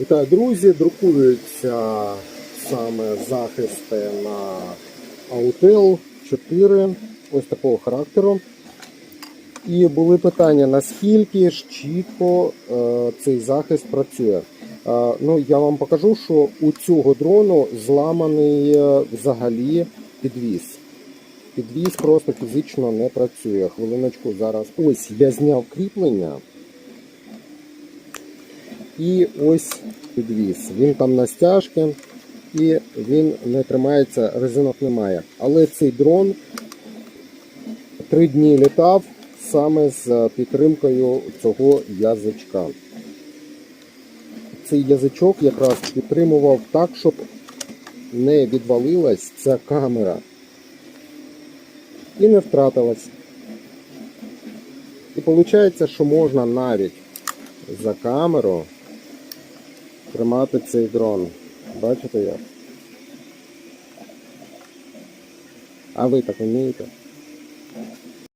Вітаю, друзі! Друкуються саме захисти на Autel 4 ось такого характеру. І були питання, наскільки ж чітко е, цей захист працює. Е, ну, я вам покажу, що у цього дрону зламаний е, взагалі підвіз. Підвіз просто фізично не працює. Хвилиночку зараз. Ось я зняв кріплення. І ось підвіз. Він там на стяжки і він не тримається, резинок немає. Але цей дрон три дні літав саме з підтримкою цього язичка. Цей язичок якраз підтримував так, щоб не відвалилась ця камера і не втратилась. І виходить, що можна навіть за камеру тримати цей дрон. Бачите як? А ви так вмієте?